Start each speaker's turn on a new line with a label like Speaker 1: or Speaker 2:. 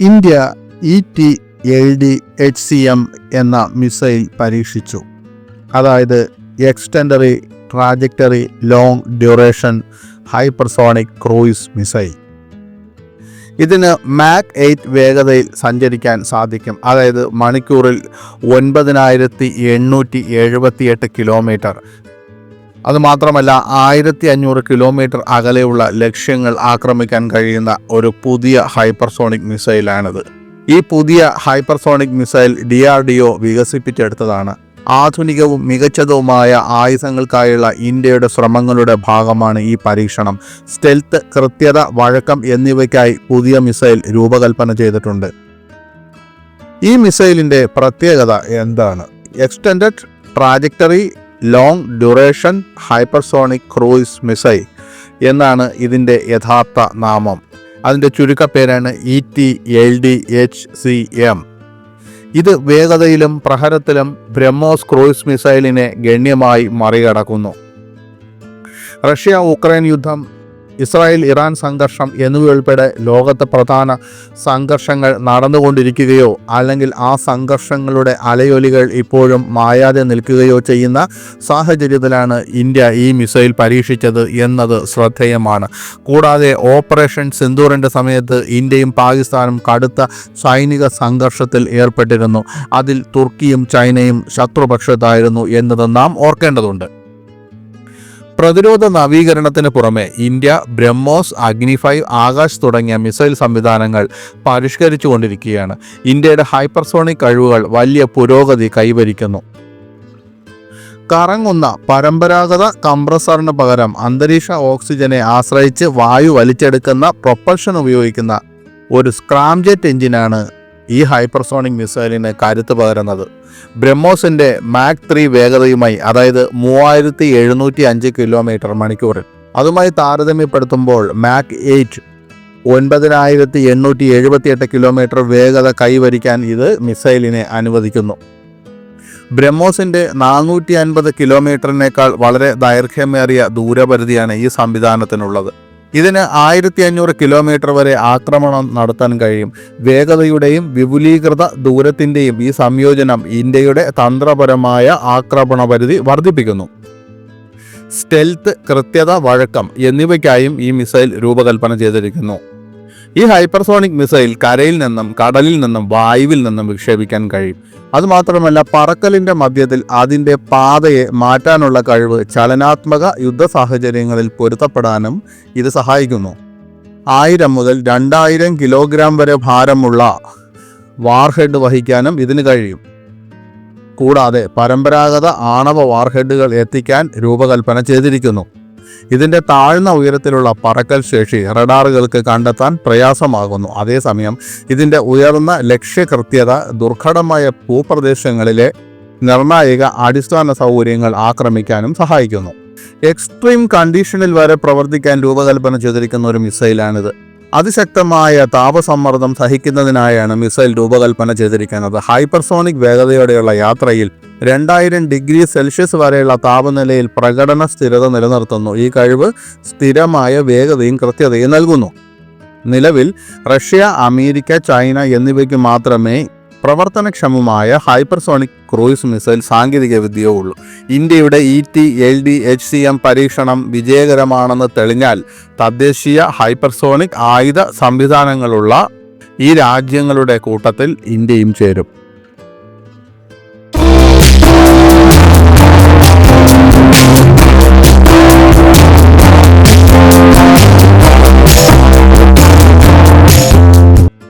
Speaker 1: India E T L D H C M എന്ന missile പരീക്ഷിച്ചു. അതായത് extended trajectory long duration hypersonic cruise missile ഇതിന് Mach eight വേഗതയിൽ സഞ്ചരിക്കാൻ സാധിക്കും. അതായത് മണിക്കൂറിൽ ഒൻപതിനായിരത്തി എണ്ണൂറ്റി എഴുപത്തിയെട്ട് കിലോമീറ്റർ അതുമാത്രമല്ല ആയിരത്തി അഞ്ഞൂറ് കിലോമീറ്റർ അകലെയുള്ള ലക്ഷ്യങ്ങൾ ആക്രമിക്കാൻ കഴിയുന്ന ഒരു പുതിയ ഹൈപ്പർസോണിക് മിസൈലാണിത്. ഈ പുതിയ hypersonic missile D R D O വികസിപ്പിച്ചെടുത്തതാണ്. ആധുനികവും മികച്ചതുമായ ആയുധങ്ങൾക്കായുള്ള ഇന്ത്യയുടെ ശ്രമങ്ങളുടെ ഭാഗമാണ് ഈ പരീക്ഷണം. സ്റ്റെൽത്ത് കൃത്യത വഴക്കം എന്നിവയ്ക്കായി പുതിയ മിസൈൽ രൂപകൽപ്പന ചെയ്തിട്ടുണ്ട്. ഈ മിസൈലിന്റെ പ്രത്യേകത എന്താണ്? Extended trajectory long duration hypersonic cruise missile എന്നാണ് ഇതിന്റെ യഥാർത്ഥ നാമം. അതിന്റെ ചുരുക്കപ്പേരാണ് E T L D H C M ഇത് വേഗതയിലും പ്രഹരത്തിലും ബ്രഹ്മോസ് ക്രൂയിസ് മിസൈലിനെ ഗണ്യമായി മറികടക്കുന്നു. റഷ്യ ഉക്രൈൻ യുദ്ധം ഇസ്രായേൽ ഇറാൻ സംഘർഷം എന്നിവയുൾപ്പെടെ ലോകത്തെ പ്രധാന സംഘർഷങ്ങൾ നടന്നുകൊണ്ടിരിക്കുകയോ അല്ലെങ്കിൽ ആ സംഘർഷങ്ങളുടെ അലയൊലികൾ ഇപ്പോഴും മായാതെ നിൽക്കുകയോ ചെയ്യുന്ന സാഹചര്യത്തിലാണ് ഇന്ത്യ ഈ മിസൈൽ പരീക്ഷിച്ചത് എന്നത് ശ്രദ്ധേയമാണ്. കൂടാതെ ഓപ്പറേഷൻ സിന്ദൂറിന്റെ സമയത്ത് ഇന്ത്യയും പാകിസ്ഥാനും കടുത്ത സൈനിക സംഘർഷത്തിൽ ഏർപ്പെട്ടിരുന്നു. അതിൽ തുർക്കിയും ചൈനയും ശത്രുപക്ഷത്തായിരുന്നു എന്നത് നാം ഓർക്കേണ്ടതുണ്ട്. പ്രതിരോധ നവീകരണത്തിന് പുറമെ ഇന്ത്യ ബ്രഹ്മോസ് അഗ്നി ഫൈവ് ആകാശ് തുടങ്ങിയ മിസൈൽ സംവിധാനങ്ങൾ പരിഷ്കരിച്ചുകൊണ്ടിരിക്കുകയാണ്. ഇന്ത്യയുടെ ഹൈപ്പർസോണിക് കഴിവുകൾ വലിയ പുരോഗതി കൈവരിക്കുന്നു. കറങ്ങുന്ന പരമ്പരാഗത കംപ്രസറിന് പകരം അന്തരീക്ഷ ഓക്സിജനെ ആശ്രയിച്ച് വായു വലിച്ചെടുക്കുന്ന പ്രൊപ്പൽഷൻ ഉപയോഗിക്കുന്ന ഒരു സ്ക്രാംജെറ്റ് എഞ്ചിനാണ് ഈ ഹൈപ്പർസോണിക് മിസൈലിന് കരുത്ത് പകരുന്നത്. ബ്രഹ്മോസിന്റെ മാക് ത്രീ വേഗതയുമായി അതായത് മൂവായിരത്തി എഴുന്നൂറ്റി അഞ്ച് കിലോമീറ്റർ മണിക്കൂറിൽ. അതുമായി താരതമ്യപ്പെടുത്തുമ്പോൾ മാക് എയ്റ്റ് ഒൻപതിനായിരത്തി എണ്ണൂറ്റി എഴുപത്തിയെട്ട് കിലോമീറ്റർ വേഗത കൈവരിക്കാൻ ഇത് മിസൈലിനെ അനുവദിക്കുന്നു. ബ്രഹ്മോസിന്റെ നാനൂറ്റി അൻപത് കിലോമീറ്ററിനേക്കാൾ വളരെ ദൈർഘ്യമേറിയ ദൂരപരിധിയാണ് ഈ സംവിധാനത്തിനുള്ളത്. ഇതിന് ആയിരത്തി അഞ്ഞൂറ് കിലോമീറ്റർ വരെ ആക്രമണം നടത്താൻ കഴിയും. വേഗതയുടെയും വിപുലീകൃത ദൂരത്തിന്റെയും ഈ സംയോജനം ഇന്ത്യയുടെ തന്ത്രപരമായ ആക്രമണ പരിധി വർദ്ധിപ്പിക്കുന്നു. സ്റ്റെൽത്ത് കൃത്യത വഴക്കം എന്നിവയ്ക്കായും ഈ മിസൈൽ രൂപകൽപ്പന ചെയ്തിരിക്കുന്നു. ഈ ഹൈപ്പർസോണിക് മിസൈൽ കരയിൽ നിന്നും കടലിൽ നിന്നും വായുവിൽ നിന്നും വിക്ഷേപിക്കാൻ കഴിയും. അതുമാത്രമല്ല പറക്കലിന്റെ മധ്യത്തിൽ അതിന്റെ പാതയെ മാറ്റാനുള്ള കഴിവ് ചലനാത്മക യുദ്ധ സാഹചര്യങ്ങളിൽ പൊരുത്തപ്പെടാനും ഇത് സഹായിക്കുന്നു. ആയിരം മുതൽ രണ്ടായിരം കിലോഗ്രാം വരെ ഭാരമുള്ള വാർഹെഡ് വഹിക്കാനും ഇതിന് കഴിയും. കൂടാതെ പരമ്പരാഗത ആണവ വാർഹെഡുകൾ എത്തിക്കാൻ രൂപകൽപ്പന ചെയ്തിരിക്കുന്നു. ഇതിന്റെ താഴ്ന്ന ഉയരത്തിലുള്ള പറക്കൽ ശേഷി റഡാറുകൾക്ക് കണ്ടെത്താൻ പ്രയാസമാകുന്നു. അതേസമയം ഇതിന്റെ ഉയർന്ന ലക്ഷ്യകൃത്യത ദുർഘടമായ ഭൂപ്രദേശങ്ങളിലെ നിർണായക അടിസ്ഥാന സൗകര്യങ്ങൾ ആക്രമിക്കാനും സഹായിക്കുന്നു. എക്സ്ട്രീം കണ്ടീഷനിൽ വരെ പ്രവർത്തിക്കാൻ രൂപകൽപ്പന ചെയ്തിരിക്കുന്ന ഒരു മിസൈലാണിത്. അതിശക്തമായ താപസമ്മർദ്ദം സഹിക്കുന്നതിനായാണ് മിസൈൽ രൂപകൽപ്പന ചെയ്തിരിക്കുന്നത്. ഹൈപ്പർസോണിക് വേഗതയോടെയുള്ള യാത്രയിൽ രണ്ടായിരം ഡിഗ്രി സെൽഷ്യസ് വരെയുള്ള താപനിലയിൽ പ്രകടന സ്ഥിരത നിലനിർത്തുന്നു. ഈ കഴിവ് സ്ഥിരമായ വേഗതയും കൃത്യതയും നൽകുന്നു. നിലവിൽ റഷ്യ അമേരിക്ക ചൈന എന്നിവയ്ക്ക് മാത്രമേ പ്രവർത്തനക്ഷമമായ ഹൈപ്പർസോണിക് ക്രൂയിസ് മിസൈൽ സാങ്കേതിക വിദ്യയോ ഉള്ളൂ. ഇന്ത്യയുടെ E T L D H C M പരീക്ഷണം വിജയകരമാണെന്ന് തെളിഞ്ഞാൽ തദ്ദേശീയ ഹൈപ്പർസോണിക് ആയുധ സംവിധാനങ്ങളുള്ള ഈ രാജ്യങ്ങളുടെ കൂട്ടത്തിൽ ഇന്ത്യയും ചേരും.